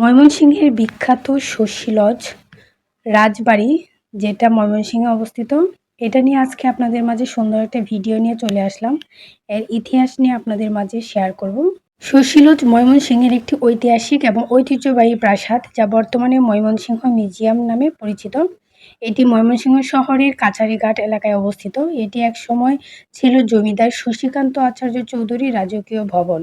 ময়মনসিংহের বিখ্যাত শশী লজ, রাজবাড়ি, যেটা ময়মনসিংহে অবস্থিত। এটা নিয়ে আজকে আপনাদের মাঝে সুন্দর একটা ভিডিও নিয়ে চলে আসলাম। এর ইতিহাস নিয়ে আপনাদের মাঝে শেয়ার করব। শশীলজ ময়মনসিংহের একটি ঐতিহাসিক এবং ঐতিহ্যবাহী প্রাসাদ, যা বর্তমানে ময়মনসিংহ মিউজিয়াম নামে পরিচিত। এটি ময়মনসিংহ শহরের কাছারিঘাট এলাকায় অবস্থিত। এটি এক সময় ছিল জমিদার শশীকান্ত আচার্য চৌধুরী রাজকীয় ভবন।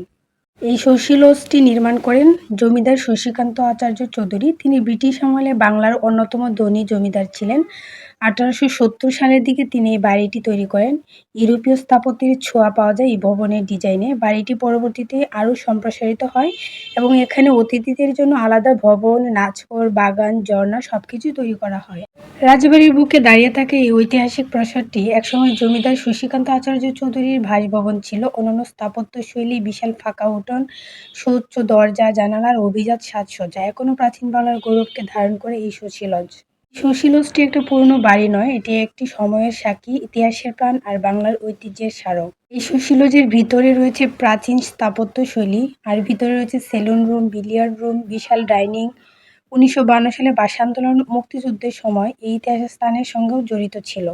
এই শশীলজটি নির্মাণ করেন জমিদার শশীকান্ত আচার্য চৌধুরী। তিনি ব্রিটিশ আমলে বাংলার অন্যতম ধনী জমিদার ছিলেন। আঠারোশো সত্তর সালের দিকে তিনি এই বাড়িটি তৈরি করেন। ইউরোপীয় স্থাপত্যের ছোঁয়া পাওয়া যায় এই ভবনের ডিজাইনে। বাড়িটি পরবর্তীতে আরও সম্প্রসারিত হয় এবং এখানে অতিথিদের জন্য আলাদা ভবন, নাচঘর, বাগান, ঝর্ণা সব কিছুই তৈরি করা হয়। রাজবাড়ির বুকে দাঁড়িয়ে থাকে এই ঐতিহাসিক প্রাসাদটি। একসময় জমিদার শশীকান্ত আচার্য চৌধুরীর ভাসভবন ছিল। অন্যান্য স্থাপত্য শৈলী বিশাল ফাঁকা উঠোন সুউচ্চ দরজা, জানালার অভিজাত সাজসজ্জা এখনও প্রাচীন বাংলার গৌরবকে ধারণ করে এই শশীলজ শশীলজটি একটা পুরনো বাড়ি নয়, এটি একটি সময়ের সাক্ষী, ইতিহাসের প্রাণ আর বাংলার ঐতিহ্যের স্মারক। এই সুশীলজের ভিতরে রয়েছে প্রাচীন স্থাপত্য শৈলী, আর ভিতরে রয়েছে সেলুন রুম, বিলিয়ার্ড রুম, বিশাল ডাইনিং। উনিশশো সালে ভাষা আন্দোলন মুক্তিযুদ্ধের সময় এই ইতিহাসের স্থানের সঙ্গেও জড়িত ছিল।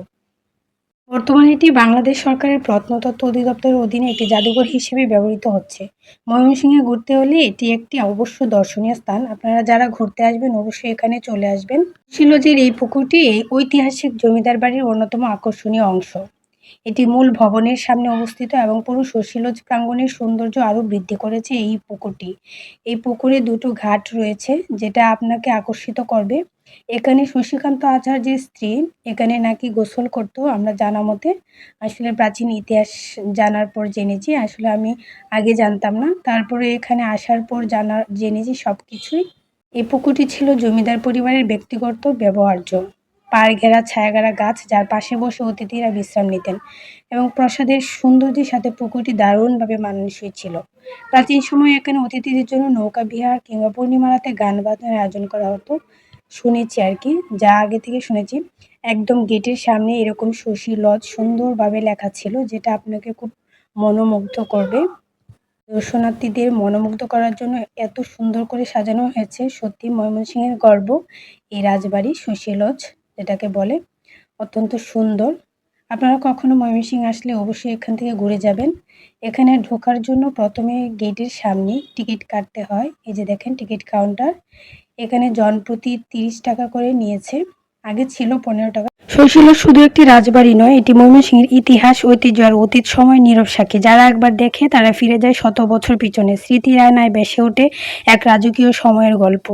বর্তমানে এটি বাংলাদেশ সরকারের প্রত্নতত্ত্ব অধিদপ্তরের অধীনে একটি জাদুঘর হিসেবে ব্যবহৃত হচ্ছে। ময়মনসিংহে ঘুরতে হলে এটি একটি অবশ্য দর্শনীয় স্থান। আপনারা যারা ঘুরতে আসবেন, অবশ্যই এখানে চলে আসবেন। শিলজির এই পুকুরটি এই ঐতিহাসিক জমিদার বাড়ির অন্যতম আকর্ষণীয় অংশ। এটি মূল ভবনের সামনে অবস্থিত এবং পুরো শশীলজ প্রাঙ্গণের সৌন্দর্য আরও বৃদ্ধি করেছে এই পুকুরটি। এই পুকুরে দুটো ঘাট রয়েছে, যেটা আপনাকে আকর্ষিত করবে। এখানে শশীকান্ত আচার্যের স্ত্রী, এখানে নাকি গোসল করতো, আমরা জানা মতে। আসলে প্রাচীন ইতিহাস জানার পর জেনেছি, আসলে আমি আগে জানতাম না। তারপরে এখানে আসার পর জানা, জেনেছি সব কিছুই এই পুকুরটি ছিল জমিদার পরিবারের ব্যক্তিগত ব্যবহার্য। পাড় ঘেরা ছায়াঘেরা গাছ যার পাশে বসে অতিথিরা বিশ্রাম নিতেন এবং প্রসাদের সৌন্দর্যের সাথে পুকুরটি দারুণভাবে মানানসই ছিল। প্রাচীন সময়ে এখানে অতিথিদের জন্য নৌকা, বিহার কিংবা পূর্ণিমা রাতে গান বাজনার আয়োজন করা হতো। শুনেছি আর কি, যা আগে থেকে শুনেছি। একদম গেটের সামনে এরকম শশী লজ সুন্দরভাবে লেখা ছিল, যেটা আপনাকে খুব মনোমুগ্ধ করবে। দর্শনার্থীদের মনোমুগ্ধ করার জন্য এত সুন্দর করে সাজানো হয়েছে, সত্যি ময়মনসিংহের গর্ব। এই রাজবাড়ি শশী লজ যেটাকে বলে, অত্যন্ত সুন্দর। আপনারা কখনো ময়মনসিংহ আসলে অবশ্যই এখান থেকে ঘুরে যাবেন। এখানে ঢোকার জন্য প্রথমে গেটের সামনে টিকিট কাটতে হয়। এই যে দেখেন টিকিট কাউন্টার। এখানে জনপ্রতি তিরিশ টাকা করে নিয়েছে। আগে ছিল পনেরো টাকা। শৈশিল শুধু একটি রাজবাড়ি নয়, এটি ময়মনসিংহের ইতিহাস, ঐতিহ্য আর অতীত সময় নীরব সাক্ষী। যারা একবার দেখে তারা ফিরে যায় শত বছর পিছনে। স্মৃতির আয়নায় বেসে ওঠে এক রাজকীয় সময়ের গল্প।